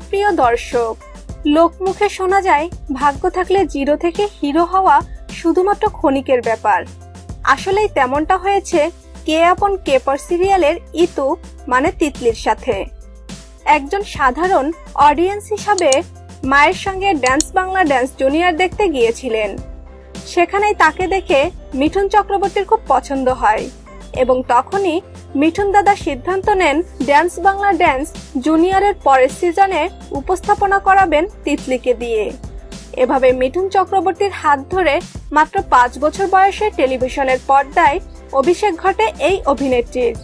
দর্শক, লোকমুখে শোনা যায়, ভাগ্য থাকলে জিরো থেকে হিরো হওয়া শুধুমাত্র ক্ষণিকের ব্যাপার। আসলেই তেমনটা হয়েছে, কে আপন কেপর সিরিয়ালের ইতু মানে তিতলির সাথে। একজন সাধারণ অডিয়েন্স হিসাবে মায়ের সঙ্গে ড্যান্স বাংলা ড্যান্স জুনিয়র দেখতে গিয়েছিলেন। সেখানেই তাকে দেখে মিঠুন চক্রবর্তীর খুব পছন্দ হয়। এবং তখনই মিঠুন দাদা সিদ্ধান্ত নেন ড্যান্স বাংলা ড্যান্স জুনিয়রের পরের সিজনে উপস্থাপনা করাবেন তিতলিকে দিয়ে। এভাবে মিঠুন চক্রবর্তীর হাত ধরে মাত্র পাঁচ বছর বয়সে টেলিভিশনের পর্দায় অভিষেক ঘটে এই অভিনেত্রীর।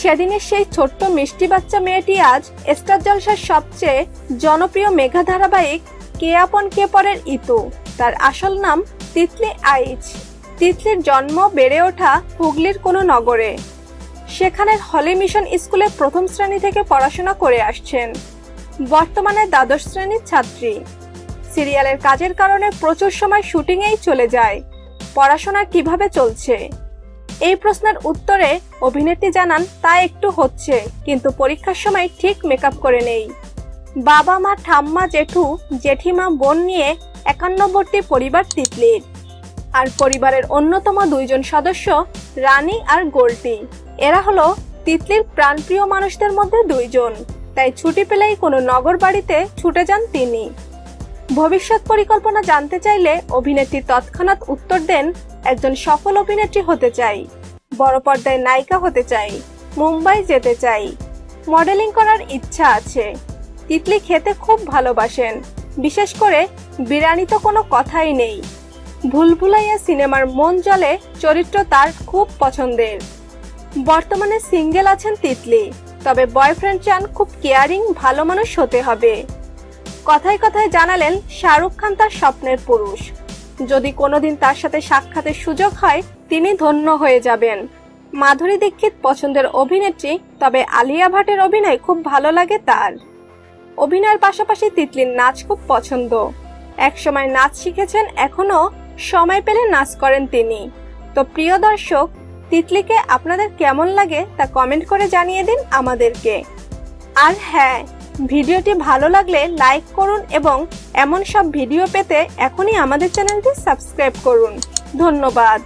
সেদিনের সেই ছোট্ট মিষ্টি বাচ্চা মেয়েটি আজ স্টার জলসার সবচেয়ে জনপ্রিয় মেঘা ধারাবাহিক কে আপন কে পরের ইতু। তার আসল নাম তিতলি আইচ। তিতলির জন্ম বেড়ে ওঠা হুগলির কোনো নগরে। সেখানের হলি মিশন স্কুলে প্রথম শ্রেণি থেকে পড়াশোনা করে আসছেন। বর্তমানে দ্বাদশ শ্রেণির ছাত্রী। সিরিয়ালের কাজের কারণে প্রচুর সময় শুটিংয়েই চলে যায়। পড়াশোনা কীভাবে চলছে? এই প্রশ্নের উত্তরে অভিনেত্রী জানান, তা একটু হচ্ছে, কিন্তু পরীক্ষার সময় ঠিক মেকআপ করে নেই। বাবা মা, ঠাম্মা, জেঠু, জেঠিমা, বোন নিয়ে একান্নবর্তী পরিবার তিতলির। আর পরিবারের অন্যতম দুইজন সদস্য, রানী আর গোল্টি এরা হলো তিতলির প্রাণপ্রিয় মানুষদের মধ্যে দুইজন। তাই ছুটি পেলেই কোনো নগর বাড়িতে ছুটে যান তিনি। ভবিষ্যৎ পরিকল্পনা জানতে চাইলে অভিনেত্রী তৎক্ষণাৎ উত্তর দেন, একজন সফল অভিনেত্রী হতে চাই। বড় পর্দায় নায়িকা হতে চাই। মুম্বাই যেতে চাই। মডেলিং করার ইচ্ছা আছে। তিতলি খেতে খুব ভালোবাসেন। বিশেষ করে বিরিয়ানি তো কোনো কথাই নেই। ভুলভুলাইয়া সিনেমার মন জলে চরিত্র তার খুব পছন্দের। বর্তমানে সিঙ্গেল আছেন তিতলি, তবে বয়ফ্রেন্ড চান খুব কেয়ারিং, ভালো মানুষ হতে হবে। কথায় কথায় জানালেন শাহরুখ খান তার স্বপ্নের পুরুষ। যদি কোনোদিন তার সাথে সাক্ষাতের সুযোগ হয়, তিনি ধন্য হয়ে যাবেন। মাধুরী দীক্ষিত পছন্দের অভিনেত্রী, তবে আলিয়া ভাটের অভিনয় খুব ভালো লাগে তার। অভিনয়ের পাশাপাশি তিতলির নাচ খুব পছন্দ। একসময় নাচ শিখেছেন এখনও সময় পেলে নাচ করেন তিনি। তো প্রিয় দর্শক, তিতলিকে আপনাদের কেমন লাগে তা কমেন্ট করে জানিয়ে দিন আমাদেরকে। আর হ্যাঁ ভিডিওটি ভালো লাগলে লাইক করুন এবং এমন সব ভিডিও পেতে এখনই আমাদের চ্যানেলটি সাবস্ক্রাইব করুন। ধন্যবাদ।